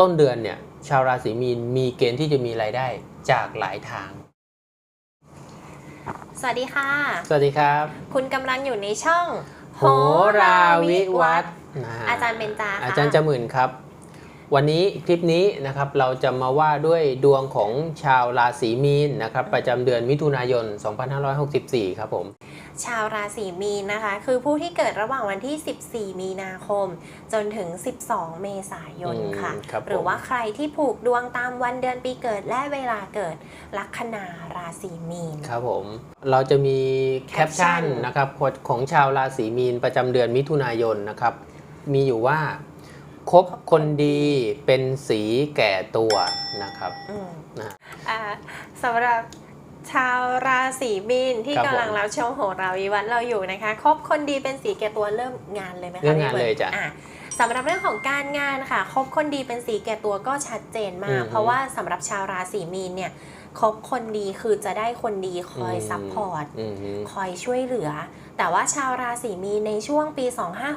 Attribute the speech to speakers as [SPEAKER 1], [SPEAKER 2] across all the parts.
[SPEAKER 1] ต้นเดือนเนี่ยชาวราศีมีนมีเกณฑ์ที่จะมีรายได้จากหลายทาง
[SPEAKER 2] สวัสดีค่ะ
[SPEAKER 1] สวัสดีครับ
[SPEAKER 2] คุณกำลังอยู่ในช่อง
[SPEAKER 1] โหราวิวัฒน์นะฮะ
[SPEAKER 2] อาจารย์เบญจาค่ะ
[SPEAKER 1] อาจารย์จมื่นครับ วันนี้คลิปนี้นะครับเราจะมาว่าด้วยดวงของชาวราศีมีนนะครับประจำเดือนมิถุนายน 2564 ครับผม
[SPEAKER 2] ชาวราศีมีนนะคะ คือผู้ที่เกิดระหว่างวันที่ 14 มีนาคม จนถึง 12 เมษายน
[SPEAKER 1] อืม
[SPEAKER 2] ค่ะ
[SPEAKER 1] ครับผม
[SPEAKER 2] หรือว่าใครที่ผูกดวงตามวันเดือนปีเกิดและเวลาเกิดลัคนาราศีมีน
[SPEAKER 1] ครับผม เราจะมีแคปชั่น
[SPEAKER 2] Caption
[SPEAKER 1] นะครับของชาวราศีมีนประจำเดือนมิถุนายนนะครับ มีอยู่ว่า คบคนดีเป็นสีแก่ตัวนะครับ
[SPEAKER 2] อืม
[SPEAKER 1] นะ
[SPEAKER 2] อ่าสำหรับชาวราศีมีนที่
[SPEAKER 1] ครับ
[SPEAKER 2] กำลัง
[SPEAKER 1] ผม
[SPEAKER 2] รับชมโหราวิวัฒน์เราอยู่นะคะ คบคนดีเป็นสีแก่ตัวเริ่มงานเลยไหมคะ
[SPEAKER 1] เรื่องงาน
[SPEAKER 2] พี่บิร์ด
[SPEAKER 1] เลยจ้ะ
[SPEAKER 2] อ่สำหรับเรื่องของการงานค่ะ คบคนดีเป็นสีแก่ตัวก็ชัดเจนมาก
[SPEAKER 1] อืม
[SPEAKER 2] เพราะว่าสำหรับชาวราศีมีนเนี่ยคบคนดีคือจะได้คนดีคอยซัพพอร์ต
[SPEAKER 1] อืมฮึ
[SPEAKER 2] คอยช่วยเหลือ แต่ว่าชาวราศีมีนในช่วงปี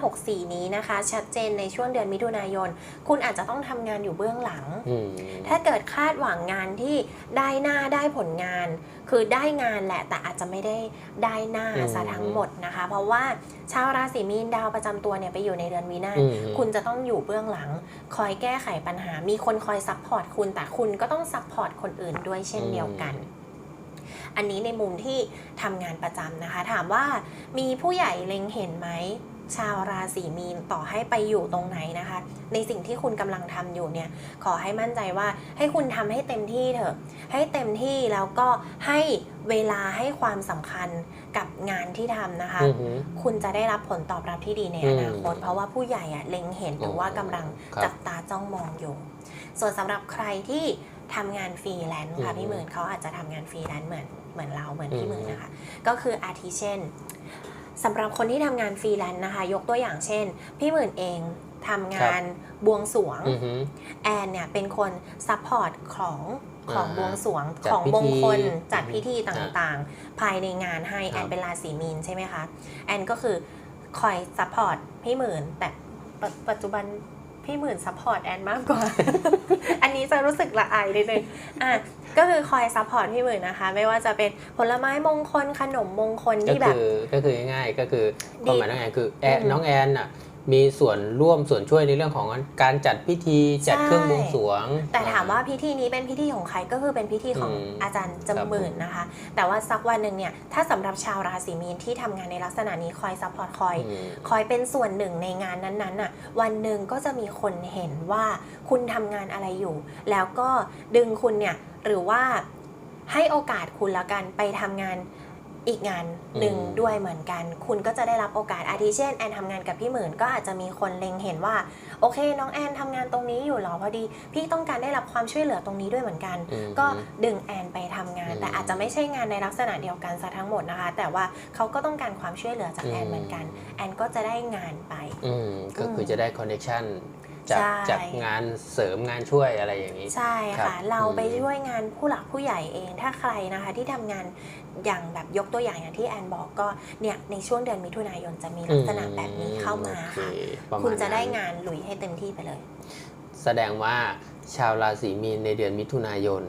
[SPEAKER 2] 2564 นี้นะคะ ชัดเจนในช่วงเดือนมิถุนายน คุณอาจจะต้องทำงานอยู่เบื้องหลัง
[SPEAKER 1] อืม
[SPEAKER 2] ถ้าเกิดคาดหวังงานที่ได้หน้าได้ผลงาน คือได้งานแหละแต่อาจจะไม่ได้ได้หน้า
[SPEAKER 1] อืม
[SPEAKER 2] ซะทั้งหมดนะคะ เพราะว่าชาวราศีมีนดาวประจำตัวเนี่ยไปอยู่ในเดือนวินาศ
[SPEAKER 1] อืม
[SPEAKER 2] คุณจะต้องอยู่เบื้องหลัง คอยแก้ไขปัญหา มีคนคอยซัพพอร์ตคุณแต่คุณก็ต้องซัพพอร์ตคนอื่นด้วยเช่นเดียวกัน อันนี้ในมุมที่ทำงานประจำนะคะ ถามว่ามีผู้ใหญ่เล็งเห็นไหมชาวราศีมีนต่อให้ไปอยู่ตรงไหนนะคะ ในสิ่งที่คุณกำลังทำอยู่เนี่ย ขอให้มั่นใจว่าให้คุณทำให้เต็มที่เถอะ ให้เต็มที่แล้วก็ให้เวลาให้ความสำคัญกับงานที่ทำนะคะ
[SPEAKER 1] อืมฮึ
[SPEAKER 2] คุณจะได้รับผลตอบรับที่ดีใน
[SPEAKER 1] อื
[SPEAKER 2] อ
[SPEAKER 1] ม
[SPEAKER 2] นาคต เพราะว่าผู้ใหญ่อะเล็งเห็นหรือว่า
[SPEAKER 1] อ๋อ
[SPEAKER 2] กำลัง
[SPEAKER 1] ครับ
[SPEAKER 2] จับตาจ้องมองอยู่ ส่วนสำหรับใครที่ ทำงานฟรีแลนซ์ค่ะ
[SPEAKER 1] อืม
[SPEAKER 2] พี่หมื่นเขาอาจจะทำงานฟรีแลนซ์เหมือนเหมือนเราเหมือนพี่
[SPEAKER 1] อืม
[SPEAKER 2] หมื่นนะคะ ก็คืออาทิเช่นสำหรับคนที่ทำงานฟรีแลนซ์นะคะ ยกตัวอย่างเช่น พี่หมื่นเองทำงานบวงสรวง
[SPEAKER 1] อืมฮึ
[SPEAKER 2] แอนเนี่ยเป็นคนซัพพอร์ตของของ
[SPEAKER 1] อ่า
[SPEAKER 2] บวงสรวง
[SPEAKER 1] จัด
[SPEAKER 2] ของ
[SPEAKER 1] พิธี
[SPEAKER 2] มงคลจัด
[SPEAKER 1] อืม
[SPEAKER 2] พิธีต่างๆ ภายในงานให้
[SPEAKER 1] ค
[SPEAKER 2] แอ
[SPEAKER 1] รับ
[SPEAKER 2] นเป็นราศีมีนใช่ไหมคะ แอนก็คือคอยซัพพอร์ตพี่หมื่นแต่ปจปัจจุบัน พี่หมื่นซัพพอร์ตแอนมากกว่า อันนี้จะรู้สึกละอายนิดนึงอะก็คือคอยซัพพอร์ตพี่หมื่นนะคะ ไม่ว่าจะเป็นผลไม้มงคลขนมมงคล
[SPEAKER 1] ก็
[SPEAKER 2] ที่แบ
[SPEAKER 1] คื
[SPEAKER 2] บ
[SPEAKER 1] อก็คือง่ายๆก็คือ
[SPEAKER 2] ดี
[SPEAKER 1] ความหมายน้องแอนคือแอน
[SPEAKER 2] อืม
[SPEAKER 1] น้องแอนน่ะ มีส่วนร่วมส่วนช่วยในเรื่องของการจัดพิธีจัด
[SPEAKER 2] ใช่
[SPEAKER 1] เครื่องบวงสรวง
[SPEAKER 2] แต่ถามว่าพิธีนี้เป็นพิธีของใครก็คือเป็นพิธีของ
[SPEAKER 1] อืม
[SPEAKER 2] อาจารย์จำหมื่นนะคะ แต่ว่าสักวันหนึ่งเนี่ยถ้าสำหรับชาวราศีมีนที่ทำงานในลักษณะนี้คอยซัพพอร์ตคอย
[SPEAKER 1] อืม
[SPEAKER 2] คอยเป็นส่วนหนึ่งในงานนั้นๆน่ะวันหนึ่งก็จะมีคนเห็นว่าคุณทำงานอะไรอยู่ แล้วก็ดึงคุณเนี่ยหรือว่าให้โอกาสคุณละกันไปทำงาน อีกงานหนึ่ง
[SPEAKER 1] อืม
[SPEAKER 2] ด้วยเหมือนกัน คุณก็จะได้รับโอกาสอาทิเช่นแอนทำงานกับพี่หมื่นก็อาจจะมีคนเล็งเห็นว่า โอเค น้องแอนทำงานตรงนี้อยู่เหรอพอดี พี่ต้องการได้รับความช่วยเหลือตรงนี้ด้วยเหมือนกัน
[SPEAKER 1] อืม
[SPEAKER 2] ก็ดึงแอนไปทำงาน
[SPEAKER 1] อืม
[SPEAKER 2] แต่อาจจะไม่ใช่งานในลักษณะเดียวกันซะทั้งหมดนะคะ แต่ว่าเขาก็ต้องการความช่วยเหลือจากแอนเหมือนกัน แอนก็จะได้งานไป
[SPEAKER 1] อืมก็คือ
[SPEAKER 2] ม
[SPEAKER 1] จะได้คอนเน c ชัน จาก
[SPEAKER 2] ใช่
[SPEAKER 1] จากงานเสริมงานช่วยอะไรอย่างนี้
[SPEAKER 2] ใช่
[SPEAKER 1] ครั
[SPEAKER 2] ค่ะ
[SPEAKER 1] บ
[SPEAKER 2] เราไป
[SPEAKER 1] อืม
[SPEAKER 2] ช่วยงานผู้หลักผู้ใหญ่เอง ถ้าใครนะคะที่ทำงานอย่างแบบยกตัวอย่างอย่างที่แอนบอกก็เนี่ยในช่วงเดือนมิถุนายนจะมีลักษณะแบบนี้เข้ามา
[SPEAKER 1] โอเค
[SPEAKER 2] ค่ะ
[SPEAKER 1] ประมาณ
[SPEAKER 2] คุณจะได้
[SPEAKER 1] นั้น
[SPEAKER 2] งานลุยให้เต็มที่ไปเลย
[SPEAKER 1] แสดงว่าชาวราศีมีนในเดือนมิถุนายน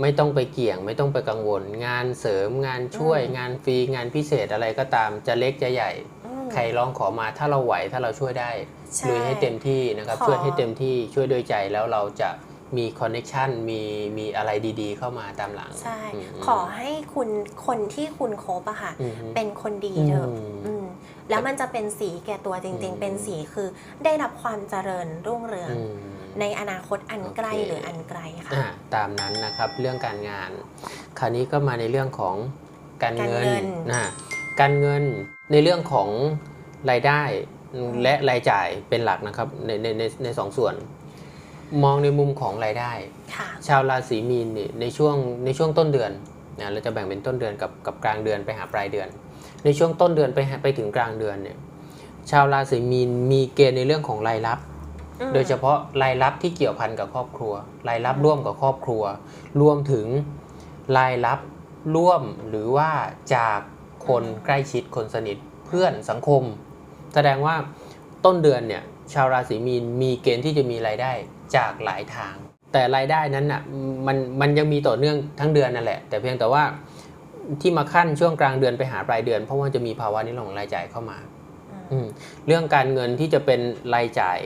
[SPEAKER 1] ไม่ต้องไปเกี่ยง ไม่ต้องไปกังวล งานเสริมงานช่วย
[SPEAKER 2] อืม
[SPEAKER 1] งานฟรีงานพิเศษอะไรก็ตามจะเล็กจะใหญ่
[SPEAKER 2] อืม
[SPEAKER 1] ใครร้องขอมาถ้าเราไหวถ้าเราช่วยได้
[SPEAKER 2] ใช่
[SPEAKER 1] ลุยให้เต็มที่นะครับ
[SPEAKER 2] ขอ
[SPEAKER 1] ช่วยให้เต็มที่ช่วยด้วยใจแล้วเราจะมีคอนเน็ชันมีมีอะไรดีๆ เข้ามาตามหลัง
[SPEAKER 2] ใช่
[SPEAKER 1] ม
[SPEAKER 2] ขอให้คุณคนที่คุณคบอะค่ะ
[SPEAKER 1] อืม
[SPEAKER 2] เป็นคนดีเถอะ
[SPEAKER 1] อืม
[SPEAKER 2] อืมแล้วมันจะเป็นสีแก่ตัวจริง
[SPEAKER 1] อืม
[SPEAKER 2] ๆเป็นสีคือได้รับความเจริญรุ่งเรือง
[SPEAKER 1] อืม
[SPEAKER 2] ในอนาคตอันใกล้
[SPEAKER 1] โอเค
[SPEAKER 2] หรืออันไกลค่ะ
[SPEAKER 1] อ่าตามนั้นนะครับเรื่องการงาน คราวนี้ก็มาในเรื่องของการเงิ
[SPEAKER 2] การเงิ
[SPEAKER 1] น
[SPEAKER 2] น
[SPEAKER 1] นะการเงินในเรื่องของรายได้ และรายจ่ายเป็นหลักนะครับในในในในสองส่วน มองในมุมของรายได้
[SPEAKER 2] ค่ะ
[SPEAKER 1] ชาวราศีมีนนี่ในช่วงในช่วงต้นเดือนนะเราจะแบ่งเป็นต้นเดือนกับกับกลางเดือนไปหาปลายเดือน ในช่วงต้นเดือนไปหาไปถึงกลางเดือนเนี่ยชาวราศีมีนมีเกณฑ์ในเรื่องของรายรับ
[SPEAKER 2] อืม
[SPEAKER 1] โดยเฉพาะรายรับที่เกี่ยวพันกับครอบครัว รายรับร่วมกับครอบครัว รวมถึงรายรับร่วมหรือว่าจากคนใกล้ชิดคนสนิทเพื่อนสังคม แสดงว่าต้นเดือนเนี่ยชาวราศีมีนมีเกณฑ์ที่จะมีรายได้จากหลายทาง แต่รายได้นั้นน่ะมันมันยังมีต่อเนื่องทั้งเดือนนั่นแหละ แต่เพียงแต่ว่าที่มาขั้นช่วงกลางเดือนไปหาปลายเดือน เพราะว่าจะมีภาวะนี้ของรายจ่ายเข้ามาอืมเรื่องการเงินที่จะเป็นรายจ่าย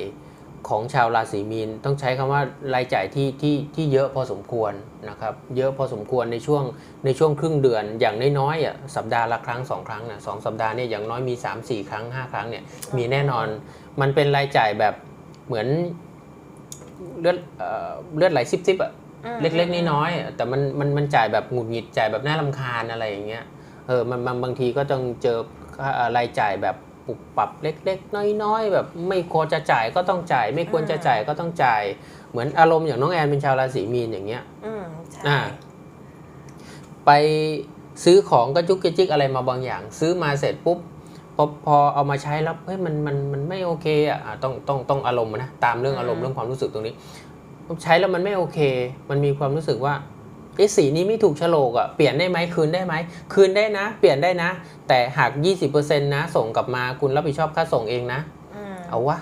[SPEAKER 1] ของชาวราศีมีนต้องใช้คำว่ารายจ่ายที่ที่ที่เยอะพอสมควรนะครับ เยอะพอสมควรในช่วงในช่วงครึ่งเดือนอย่างน้อยๆอะสัปดาห์ละครั้งสองครั้งนะสองสัปดาห์เนี่ยอย่างน้อยมี 3 4 ครั้ง 5 ครั้งเนี่ยมีแน่นอน มันเป็นรายจ่ายแบบเหมือนเลือดเอ่อเลือดไหลซิบๆอะ
[SPEAKER 2] อืม
[SPEAKER 1] เล็กๆน้อยๆอะแต่มันมันมันจ่ายแบบหงุดหงิดจ่ายแบบน่ารำคาญอะไรอย่างเงี้ยเออมันมันบางทีก็ต้องเจอค่าเอ่อรายจ่ายแบบ ปุบปรับเล็ก ๆ น้อย ๆ แบบไม่ควรจะจ่ายก็ต้องจ่าย ไม่ควรจะจ่ายก็ต้องจ่าย เหมือนอารมณ์อย่างน้องแอนเป็นชาวราศีมีนอย่างเงี้ย
[SPEAKER 2] อืมใช่า
[SPEAKER 1] ไปซื้อของก็จุกกระจิกอะไรมาบางอย่าง ซื้อมาเสร็จปุ๊บพอพอเอามาใช้แล้วเฮ้ยมันมันมันไม่โอเคอะต้องต้องต้องอารมณ์นะตามเรื่องอารมณ์เรื่องความรู้สึกตรงนี้ใช้แล้วมันไม่โอเค มันมีความรู้สึกว่า เอะสีนี้ไม่ถูกโฉลกอะเปลี่ยนได้ไหมคืนได้ไหมคืนได้นะ เปลี่ยนได้นะ แต่หาก 20%นะส่งกลับมาคุณรับผิดชอบค่าส่งเองนะ
[SPEAKER 2] อืม
[SPEAKER 1] เอาวะ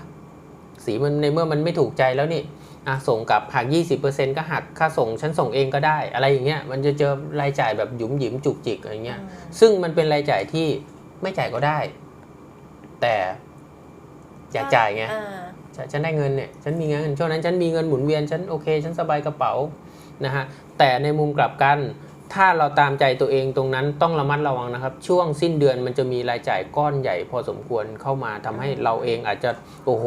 [SPEAKER 1] สีมันในเมื่อมันไม่ถูกใจแล้วนี่อะส่งกลับหัก 20%ก็หักค่าส่งฉันส่งเองก็ได้ อะไรอย่างเงี้ยมันจะเจอรายจ่ายแบบหยุมหยิมจุกจิกอะไรเงี้ย
[SPEAKER 2] อืม
[SPEAKER 1] ซึ่งมันเป็นรายจ่ายที่ไม่จ่ายก็ได้ แต่อยากจ่ายไง
[SPEAKER 2] อ่า
[SPEAKER 1] ฉันฉันได้เงินเนี่ย ฉันมีเงินช่วงนั้นฉันมีเงินหมุนเวียนฉันโอเค ฉันสบายกระเป๋า นะฮะแต่ในมุมกลับกัน ถ้าเราตามใจตัวเองตรงนั้นต้องระมัดระวังนะครับ ช่วงสิ้นเดือนมันจะมีรายจ่ายก้อนใหญ่พอสมควรเข้ามาทำให้เราเองอาจจะโอ้โห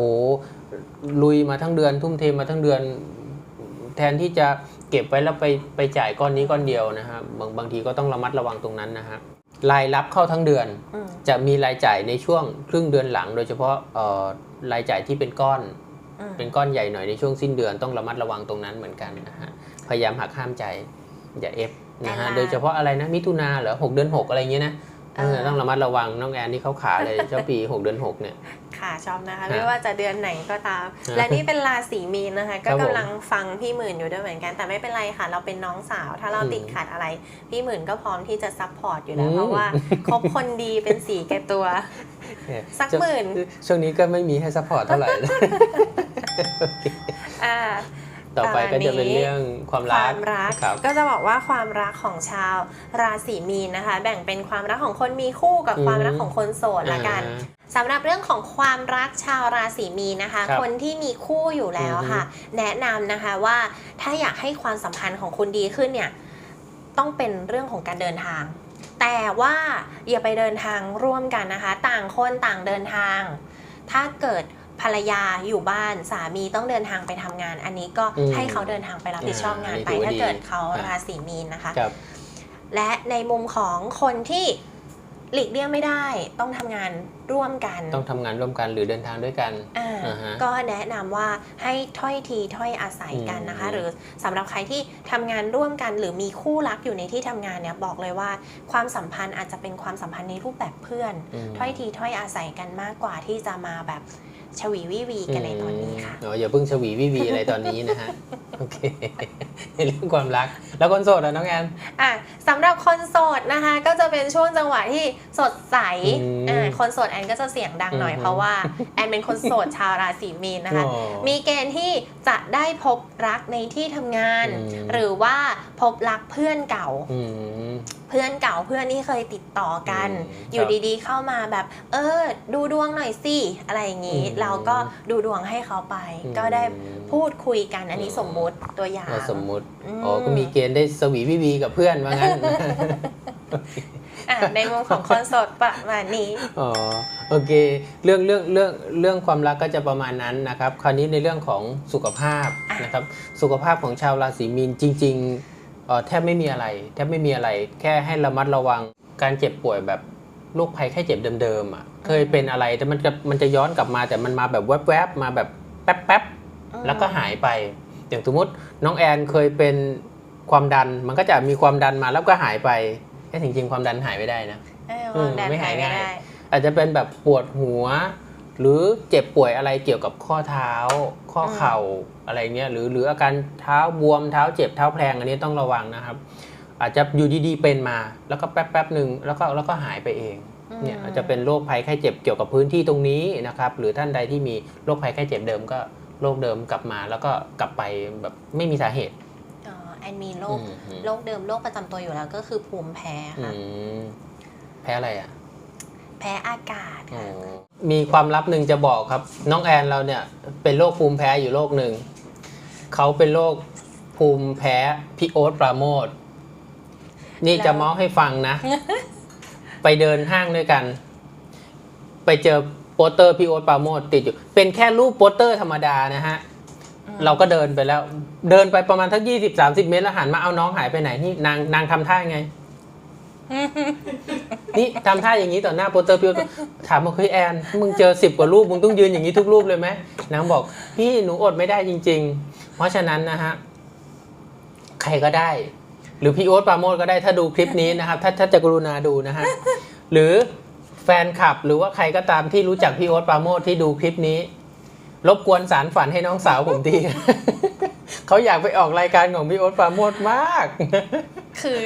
[SPEAKER 1] ลุยมาทั้งเดือน ทุ่มเทมาทั้งเดือน แทนที่จะเก็บไว้แล้วไปไปจ่ายก้อนนี้ก้อนเดียวนะฮะบางบางทีก็ต้องระมัดระวังตรงนั้นนะฮะรายรับเข้าทั้งเดือน
[SPEAKER 2] อืม
[SPEAKER 1] จะมีรายจ่ายในช่วงครึ่งเดือนหลัง โดยเฉพาะเอ่อรายจ่ายที่เป็นก้อน
[SPEAKER 2] อืม
[SPEAKER 1] เป็นก้อนใหญ่หน่อยในช่วงสิ้นเดือนต้องระมัดระวังตรงนั้นเหมือนกันนะฮะ พยายามหักห้ามใจ อย่าเอฟนะฮะโดยเฉพาะอะไรนะมิถุนาเหรอหกเดือนหกอะไรเงี้ยนะเออต้องระมัดระวังน้องแอนที่เขาขาเลยเจ้าปีหกเดือนหกเนี่ย
[SPEAKER 2] ค่ะชอบนะคะ
[SPEAKER 1] ฮะ
[SPEAKER 2] ไม่ว่าจะเดือนไหนก็ตาม
[SPEAKER 1] ฮะ
[SPEAKER 2] และนี่เป็นราศีมีนนะคะ ก็
[SPEAKER 1] ครับผม
[SPEAKER 2] กำลังฟังพี่หมื่นอยู่ด้วยเหมือนกัน แต่ไม่เป็นไรค่ะ เราเป็นน้องสาว ถ้าเรา
[SPEAKER 1] อืม
[SPEAKER 2] ติดขัดอะไร พี่หมื่นก็พร้อมที่จะซัพพอร์ตอยู่แล้ว
[SPEAKER 1] อืม
[SPEAKER 2] เพราะว่าคบคนดีเป็นสีแก่ตัว
[SPEAKER 1] เนี่ย
[SPEAKER 2] สักหมื่น
[SPEAKER 1] ช่วงนี้ก็ไม่มีให้ซัพพอร์ตเท่าไหร่
[SPEAKER 2] อ่า
[SPEAKER 1] ต่อไปก็จะเป็นเรื่องความ
[SPEAKER 2] ค
[SPEAKER 1] รั
[SPEAKER 2] วากมรัก
[SPEAKER 1] ครับ
[SPEAKER 2] ก็จะบอกว่าความรักของชาวราศีมีนนะคะ แบ่งเป็นความรักของคนมีคู่กับ
[SPEAKER 1] อืม
[SPEAKER 2] ความรักของคนโสดละกัน
[SPEAKER 1] อ่า
[SPEAKER 2] สำหรับเรื่องของความรักชาวราศีมีนนะคะ
[SPEAKER 1] ครับ
[SPEAKER 2] คนที่มีคู่อยู่แล้วค่ะ แนะนำนะคะว่าถ้าอยากให้ความสัมพันธ์ของคุณดีขึ้นเนี่ยต้องเป็นเรื่องของการเดินทาง แต่ว่าอย่าไปเดินทางร่วมกันนะคะ ต่างคนต่างเดินทาง ถ้าเกิด ภรรยาอยู่บ้านสามีต้องเดินทางไปทำงาน อันนี้ก็
[SPEAKER 1] อืม
[SPEAKER 2] ให้เขาเดินทางไปรับผิดชอบงานไป
[SPEAKER 1] อ่าอันนี้ถือว่า
[SPEAKER 2] ถ้า
[SPEAKER 1] ดี
[SPEAKER 2] เกิดเขา
[SPEAKER 1] ครับ
[SPEAKER 2] ราศีมีนนะคะ
[SPEAKER 1] ครับ
[SPEAKER 2] และในมุมของคนที่หลีกเลี่ยงไม่ได้ต้องทำงานร่วมกัน
[SPEAKER 1] ต้องทำงานร่วมกันหรือเดินทางด้วยกัน
[SPEAKER 2] อ่า
[SPEAKER 1] อ่าฮะ
[SPEAKER 2] ก็แนะนำว่าให้ถ้อยทีถ้อยอาศัยกันนะคะ
[SPEAKER 1] อืม
[SPEAKER 2] หรือสำหรับใครที่ทำงานร่วมกัน หรือมีคู่รักอยู่ในที่ทำงานเนี่ยบอกเลยว่าความสัมพันธ์อาจจะเป็นความสัมพันธ์ในรูปแบบเพื่อน
[SPEAKER 1] ม
[SPEAKER 2] ถ้อยทีถ้อยอาศัยกันมากกว่าที่จะมาแบบ ชวีวิวีกันในตอนนี้ค่ะ
[SPEAKER 1] อ๋ออย่าเพิ่งชวีวิวีอะไรตอนนี้นะฮะโอเคในเรื่องความรัก แล้วคนโสดอะน้องแอน
[SPEAKER 2] อะสำหรับคนโสดนะคะ ก็จะเป็นช่วงจังหวะที่สดใส
[SPEAKER 1] อืม
[SPEAKER 2] อ่าคนโสดแอนก็จะเสียงดังหน่อย
[SPEAKER 1] อืม
[SPEAKER 2] เพราะว่าแอนเป็นคนโสดชาวราศีมีนนะคะ
[SPEAKER 1] อ๋อ
[SPEAKER 2] มีเกณฑ์ที่จะได้พบรักในที่ทำงาน
[SPEAKER 1] อืม
[SPEAKER 2] หรือว่าพบรักเพื่อนเก่า
[SPEAKER 1] อืม
[SPEAKER 2] เพื่อนเก่าเพื่อนที่เคยติดต่อกัน
[SPEAKER 1] อืม
[SPEAKER 2] อยู่
[SPEAKER 1] ครับ
[SPEAKER 2] ดีๆ เข้ามาแบบ เออ ดูดวงหน่อยสิอะไรอย่างนี้
[SPEAKER 1] อืม
[SPEAKER 2] เราก็ดูดวงให้เขาไป
[SPEAKER 1] อืม
[SPEAKER 2] ก็ได้พูดคุยกันอันนี้
[SPEAKER 1] อืม
[SPEAKER 2] สมมุติตัวอย่าง
[SPEAKER 1] เราสมมุติ
[SPEAKER 2] ม
[SPEAKER 1] อ๋อก็มีเกณฑ์ได้สวีวิวีกับเพื่อนว่างั้น
[SPEAKER 2] อะในมุมของคนโสดประมาณนี้
[SPEAKER 1] อ๋อโอเค เรื่องเรื่องเรื่องเรื่องความรักก็จะประมาณนั้นนะครับ คราวนี้ในเรื่องของสุขภาพ
[SPEAKER 2] อะ
[SPEAKER 1] นะครับ สุขภาพของชาวราศีมีนจริงๆเอ่อ แทบไม่มีอะไร แทบไม่มีอะไร แค่ให้ระมัดระวังการเจ็บป่วยแบบโรคภัยแค่เจ็บเดิมๆอะเคยเป็นอะไรแต่มันจะมันจะย้อนกลับมาแต่มันมาแบบแวบๆมาแบบแป๊บๆแล้วก็หายไปอย่างสมมติน้องแอนเคยเป็นความดันมันก็จะมีความดันมาแล้วก็หายไปแค่จริงๆความดันหายไม่ได้นะ
[SPEAKER 2] เออ
[SPEAKER 1] อืม
[SPEAKER 2] แดด
[SPEAKER 1] ไม่หาย
[SPEAKER 2] ไม่
[SPEAKER 1] ง่าย
[SPEAKER 2] ได้
[SPEAKER 1] อาจจะเป็นแบบปวดหัว หรือเจ็บป่วยอะไรเกี่ยวกับข้อเท้า ข้อเข่าอะไรเงี้ยหรือหรืออาการเท้าบวมเท้าเจ็บเท้าแพลงอันนี้ต้องระวังนะครับ อาจจะอยู่ดีๆเป็นมาแล้วก็แป๊บแป๊บๆหนึ่งแล้วก็แล้วก็หายไปเองเนี่ย
[SPEAKER 2] อืม
[SPEAKER 1] อาจจะเป็นโรคภัยไข้เจ็บเกี่ยวกับพื้นที่ตรงนี้นะครับ หรือท่านใดที่มีโรคภัยไข้เจ็บเดิมก็โรคเดิมกลับมาแล้วก็กลับไปแบบไม่มีสาเหตุ
[SPEAKER 2] อ๋อแอนมีโรค
[SPEAKER 1] อืมอืม
[SPEAKER 2] โรคเดิมโรคประจำตัวอยู่แล้วก็คือภูมิแพ้
[SPEAKER 1] อื
[SPEAKER 2] ค่ะ
[SPEAKER 1] มแพ้อะไรอะ
[SPEAKER 2] แพ้อากาศ
[SPEAKER 1] อ๋
[SPEAKER 2] ค่ะ
[SPEAKER 1] อมีความลับหนึ่งจะบอกครับ น้องแอนเราเนี่ยเป็นโรคภูมิแพ้อยู่โรคหนึ่งเขาเป็นโรคภูมิแพ้พี่โอ๊ตปราโมทนี่จะเมาส์ให้ฟังนะ ไปเดินห้างด้วยกัน ไปเจอโปสเตอร์พี่โอ๊ตปราโมทติดอยู่ เป็นแค่รูปโปสเตอร์ธรรมดานะฮะ
[SPEAKER 2] อืม
[SPEAKER 1] เราก็เดินไปแล้ว เดินไปประมาณทักยี่สิบสามสิบเมตรแล้วหันมาเอาน้องหายไปไหนนี่นางนางทำท่ายังไง นี่ทำท่าอย่างนี้ต่อหน้าโปสเตอร์พี่โอ๊ตถามว่าเฮ้ยแอน มึงเจอสิบกว่ารูป มึงต้องยืนอย่างนี้ทุกรูปเลยไหมนางบอก พี่หนูอดไม่ได้จริง ๆ เพราะฉะนั้นนะฮะ ใครก็ได้ หรือพี่โอ๊ตปาโมทก็ได้ถ้าดูคลิปนี้นะครับ ถ้าถ้าจะกรุณาดูนะฮะ หรือแฟนคลับหรือว่าใครก็ตามที่รู้จักพี่โอ๊ตปาโมทที่ดูคลิปนี้ รบกวนสารฝันให้น้องสาวผมทีเขาอยากไปออกรายการของพี่โอ๊ตปาโมทมาก
[SPEAKER 2] คือ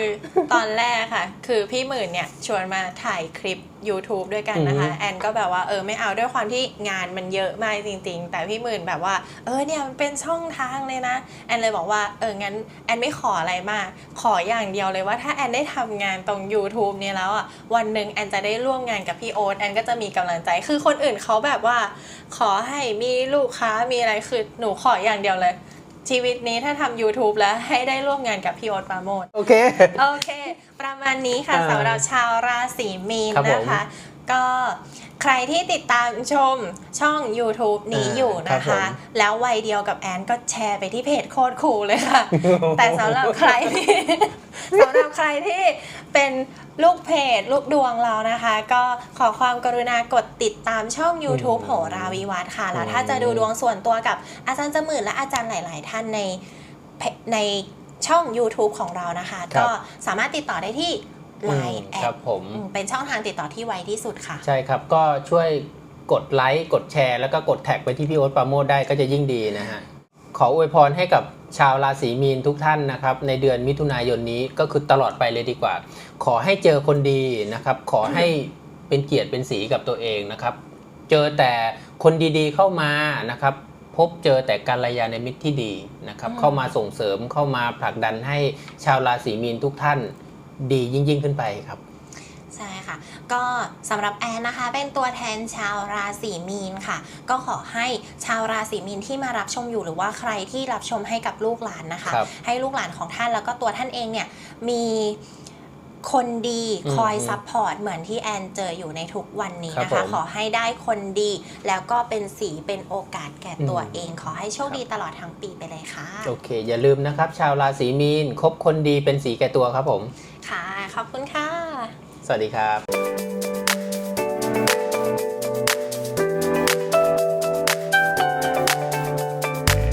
[SPEAKER 2] ตอนแรกค่ะ คือพี่หมื่นเนี่ยชวนมาถ่ายคลิป YouTube ด้วยกันนะคะ
[SPEAKER 1] อือฮึ
[SPEAKER 2] แอนก็แบบว่าเออไม่เอาด้วยความที่งานมันเยอะมากจริง ๆ แต่พี่หมื่นแบบว่า เออเนี่ยมันเป็นช่องทางเลยนะ แอนเลยบอกว่าเอองั้นแอนไม่ขออะไรมาก ขออย่างเดียวเลยว่าถ้าแอนได้ทำงานตรง YouTube เนี่ยแล้วอะวันหนึ่งแอนจะได้ร่วมงานกับพี่โอ๊ตแอนก็จะมีกำลังใจ คือคนอื่นเขาแบบว่า ขอให้มีลูกค้ามีอะไรคือหนูขออย่างเดียวเลย ชีวิตนี้ถ้าทำ YouTube แล้วให้ได้ร่วมงานกับพี่โอ๊ตปราโมท
[SPEAKER 1] โอเค
[SPEAKER 2] โอเค ประมาณนี้ค่ะ
[SPEAKER 1] อ่า
[SPEAKER 2] สำหรับชาวราศีมีน
[SPEAKER 1] ครับผม
[SPEAKER 2] นะคะ ก็ใครที่ติดตามชมช่อง YouTube นี้
[SPEAKER 1] อ่า
[SPEAKER 2] อยู่
[SPEAKER 1] ครั
[SPEAKER 2] นะ
[SPEAKER 1] บผม
[SPEAKER 2] คะแล้ววัยเดียวกับแอนก็แชร์ไปที่เพจโคตรคูลเลยค่ะ แต่สำหรับใครที่ สำหรับใครที่เป็นลูกเพจ ลูกดวงเรานะคะ ก็ขอความกรุณากดติดตามช่อง YouTube
[SPEAKER 1] อืม
[SPEAKER 2] โหราวิวัฒน์ค่ะ แล้ว
[SPEAKER 1] อืม
[SPEAKER 2] ถ้าจะดูดวงส่วนตัวกับอาจารย์จมื่นและอาจารย์หลาย ๆ ท่านในเพในช่อง YouTube ของเรานะคะ
[SPEAKER 1] ครับ
[SPEAKER 2] ก็สามารถติดต่อได้ที่ Line
[SPEAKER 1] อืม
[SPEAKER 2] แอ
[SPEAKER 1] ครั
[SPEAKER 2] ด
[SPEAKER 1] บผม
[SPEAKER 2] เป็นช่องทางติดต่อที่ไวที่สุดค่ะ
[SPEAKER 1] ใช่ครับก็ช่วยกดไลค์กดแชร์ แล้วก็กดแท็กไปที่พี่โอ๊ตปราโมทได้ก็จะยิ่งดีนะฮะขออวยพรให้กับชาวราศีมีนทุกท่านนะครับ ในเดือนมิถุนายนนี้ก็คือตลอดไปเลยดีกว่า ขอให้เจอคนดีนะครับ ขอให้เป็นเกียรติเป็นสีกับตัวเองนะครับ เจอแต่คนดีๆเข้ามานะครับ พบเจอแต่การยาในมิตรที่ดีนะครับ
[SPEAKER 2] อืม
[SPEAKER 1] เข้ามาส่งเสริมเข้ามาผลักดันให้ชาวราศีมีนทุกท่าน ดียิ่งยิ่งๆขึ้นไปครับ
[SPEAKER 2] ใช่ค่ะ ก็สำหรับแอนนะคะเป็นตัวแทนชาวราศีมีนค่ะ ก็ขอให้ชาวราศีมีนที่มารับชมอยู่หรือว่าใครที่รับชมให้กับลูกหลานนะคะ
[SPEAKER 1] ครับ
[SPEAKER 2] ให้ลูกหลานของท่านแล้วก็ตัวท่านเองเนี่ยมีคนดี
[SPEAKER 1] อืม
[SPEAKER 2] คอยซัพพอร์ตเหมือนที่แอนเจออยู่ในทุกวันนี้
[SPEAKER 1] ครับ
[SPEAKER 2] นะคะ
[SPEAKER 1] ผม
[SPEAKER 2] ขอให้ได้คนดี แล้วก็เป็นสีเป็นโอกาสแก่ตัว
[SPEAKER 1] อืม
[SPEAKER 2] เอง ขอให้โชคดีตลอดทั้งปีไปเลยค่ะ
[SPEAKER 1] โอเค อย่าลืมนะครับ ชาวราศีมีนคบคนดีเป็นสีแก่ตัวครับผม
[SPEAKER 2] ค่ะ ขอบคุณค่ะ
[SPEAKER 1] สวัสดีครับ